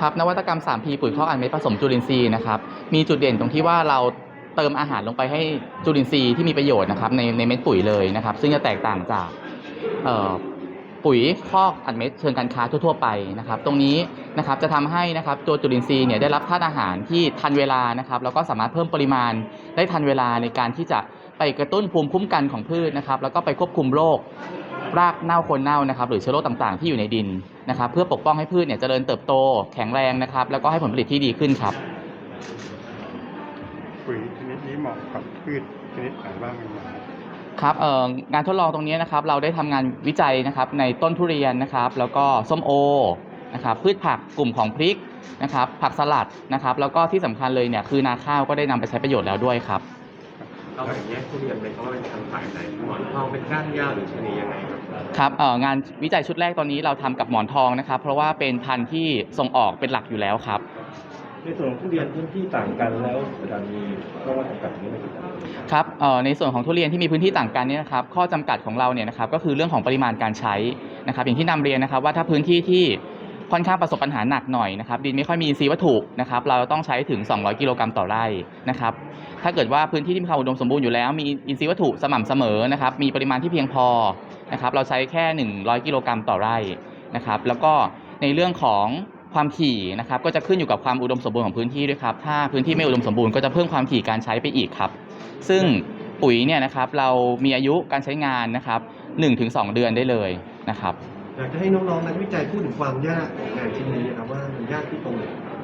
ครับนวัตกรรม 3P ปุ๋ยคอกอัดเม็ดผสมจุลินทรีย์นะครับมีจุดเด่นตรงที่ว่าเราเติมอาหารลงไปให้จุลินทรีย์ที่มีประโยชน์นะครับในในเม็ดปุ๋ยเลยนะครับ ซึ่งจะแตกต่างจากปุ๋ยคอกอัดเม็ดเชิงการค้าทั่ว ๆ ไปนะครับ ตรงนี้นะครับจะทำให้นะครับตัวจุลินทรีย์เนี่ยได้รับธาตุอาหารที่ทันเวลานะครับแล้วก็สามารถเพิ่มปริมาณได้ทันเวลาในการที่จะไปกระตุ้นภูมิคุ้มกันของพืชนะครับ แล้วก็ไปควบคุมโรค รากเน่าโคนเน่านะครับ หรือเชื้อโรคต่างๆ ที่อยู่ในดินนะครับ เพื่อปกป้องให้พืชเนี่ยเจริญเติบโตแข็งแรงนะครับ แล้วก็ให้ผลผลิตที่ดีขึ้นครับปุ๋ยชนิดนี้เหมาะกับพืชชนิดไหนบ้างไหมครับครับเอ่องานทดลองตรงนี้นะครับเราได้ทำงานวิจัยนะครับในต้นทุเรียนนะครับ แล้วก็ส้มโอนะครับพืชผักกลุ่มของพริกนะครับ ผักสลัดนะครับ แล้วก็ที่สำคัญเลยเนี่ยคือนาข้าวก็ได้นำไปใช้ประโยชน์แล้วด้วยครับ เราแบ่งแยกทุเรียนเป็นเพราะว่าเป็นพันธุ์สายไหนหมอนทองเป็นก้านยาวหรือชะนียังไงครับครับเอ่องานวิจัยชุดแรกตอนนี้เราทำกับหมอนทองนะครับ เพราะว่าเป็นพันธุ์ที่ส่งออกเป็นหลักอยู่แล้วครับ ในส่วนของทุเรียนพื้นที่ต่างกันแล้วอาจารย์มีข้อจำกัดนี้ไหมครับครับเอ่อในส่วนของทุเรียนที่มีพื้นที่ต่างกันเนี่ยนะครับ ข้อจำกัดของเราเนี่ยนะครับก็คือเรื่องของปริมาณการใช้นะครับ อย่างที่นำเรียนนะครับว่าถ้าพื้นที่ที่ ค่อนข้างประสบปัญหาหนักหน่อยนะครับดินไม่ค่อยมีอินทรีย์วัตถุนะครับเราต้องใช้ถึง 200 กิโลกรัมต่อไร่นะครับถ้าเกิดว่าพื้นที่ที่มีความอุดมสมบูรณ์อยู่แล้วมีอินทรีย์วัตถุสม่ำเสมอนะครับมีปริมาณที่เพียงพอนะครับเราใช้แค่ 100 กิโลกรัมต่อไร่นะครับแล้วก็ในเรื่องของความถี่นะครับก็จะขึ้นอยู่กับความอุดมสมบูรณ์ของพื้นที่ด้วยครับถ้าพื้นที่ไม่อุดมสมบูรณ์ก็จะเพิ่มความถี่การใช้ไปอีกครับซึ่งปุ๋ยเนี่ยนะครับเรามีอายุการใช้งานนะครับ1-2 เดือนได้เลยนะครับ อยากจะให้น้องๆนักวิจัยพูดถึงความยากของงานชิ้นนี้นะครับว่ามันยากที่ตรงไหนครับ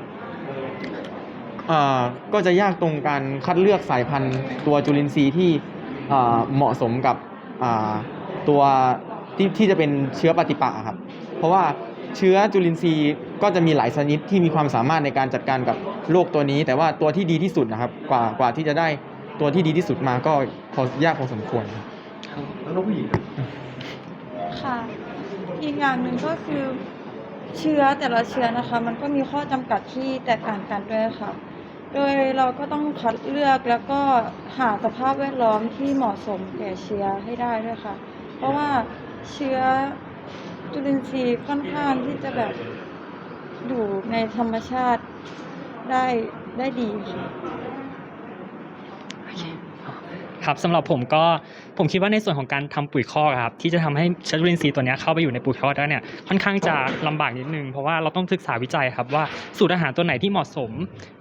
อ่าก็จะยากตรงการคัดเลือกสายพันธุ์ตัวจุลินทรีย์ที่อ่าเหมาะสมกับอ่าตัวที่ที่จะเป็นเชื้อปฏิปักษ์อะครับ เพราะว่าเชื้อจุลินทรีย์ก็จะมีหลายชนิดที่มีความสามารถในการจัดการกับโรคตัวนี้ แต่ว่าตัวที่ดีที่สุดนะครับ กว่ากว่าที่จะได้ตัวที่ดีที่สุดมาก็พอยากพอสมควรครับ แล้วน้องผู้หญิงครับค่ะ อีกอย่างหนึ่งก็คือเชื้อแต่ละเชื้อนะคะ มันก็มีข้อจำกัดที่แตกต่างกันด้วยค่ะ โดยเราก็ต้องคัดเลือกแล้วก็หาสภาพแวดล้อมที่เหมาะสมแก่เชื้อให้ได้ด้วยค่ะ เพราะว่าเชื้อจุลินทรีย์ค่อนข้างที่จะแบบอยู่ในธรรมชาติได้ได้ดีค่ะ ครับสำหรับผมก็ผมคิดว่าในส่วนของการทำปุ๋ยคอกอะครับที่จะทำให้เชื้อจุลินทรีย์ตัวเนี้ยเข้าไปอยู่ในปุ๋ยคอกได้เนี่ยค่อนข้างจะลำบากนิดนึงเพราะว่าเราต้องศึกษาวิจัยครับว่าสูตรอาหารตัวไหนที่เหมาะสม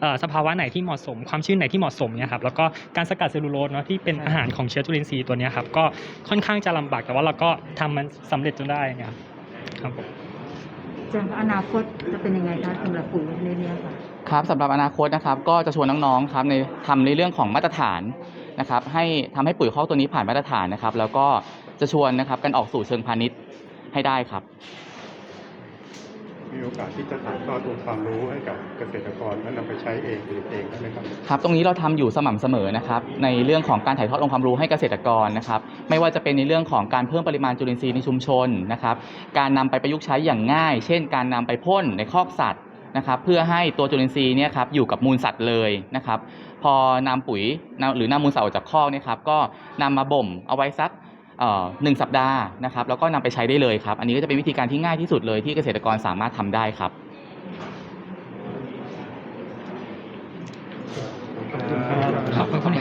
เอ่อสภาวะไหนที่เหมาะสม ความชื้นไหนที่เหมาะสมเนี่ยครับแล้วก็การสกัดเซลลูโลสเนาะที่เป็นอาหารของเชื้อจุลินทรีย์ตัวเนี้ยครับก็ค่อนข้างจะลำบากแต่ว่าเราก็ทำมันสำเร็จจนได้เนี่ยครับครับผมแสดงว่าอนาคตจะเป็นยังไงคะสำหรับปุ๋ยในเนี้ยค่ะครับสำหรับอนาคตนะครับก็จะชวนน้องๆครับในทำในเรื่องของมาตรฐาน นะครับให้ทำให้ปุ๋ยคอกตัวนี้ผ่านมาตรฐานนะครับ แล้วก็จะชวนนะครับกันออกสู่เชิงพาณิชย์ให้ได้ครับ มีโอกาสที่จะถ่ายทอดองค์ความรู้ให้กับเกษตรกรแล้วนำไปใช้เองผลิตเองได้ไหมครับครับ ตรงนี้เราทำอยู่สม่ำเสมอนะครับ ในเรื่องของการถ่ายทอดองค์ความรู้ให้เกษตรกรนะครับ ไม่ว่าจะเป็นในเรื่องของการเพิ่มปริมาณจุลินทรีย์ในชุมชนนะครับ การนำไปประยุกต์ใช้อย่างง่าย เช่น การนำไปพ่นในคอกสัตว์ นะครับเพื่อให้ตัวจุลินทรีย์เนี่ยครับอยู่กับมูลสัตว์เลยนะครับ พอนำปุ๋ยนำหรือนำมูลสัตว์ออกจากคอกเนี่ยครับก็นำมาบ่มเอาไว้สักหนึ่งสัปดาห์นะครับแล้วก็นำไปใช้ได้เลยครับ อันนี้ก็จะเป็นวิธีการที่ง่ายที่สุดเลยที่เกษตรกรสามารถทำได้ครับขอบคุณ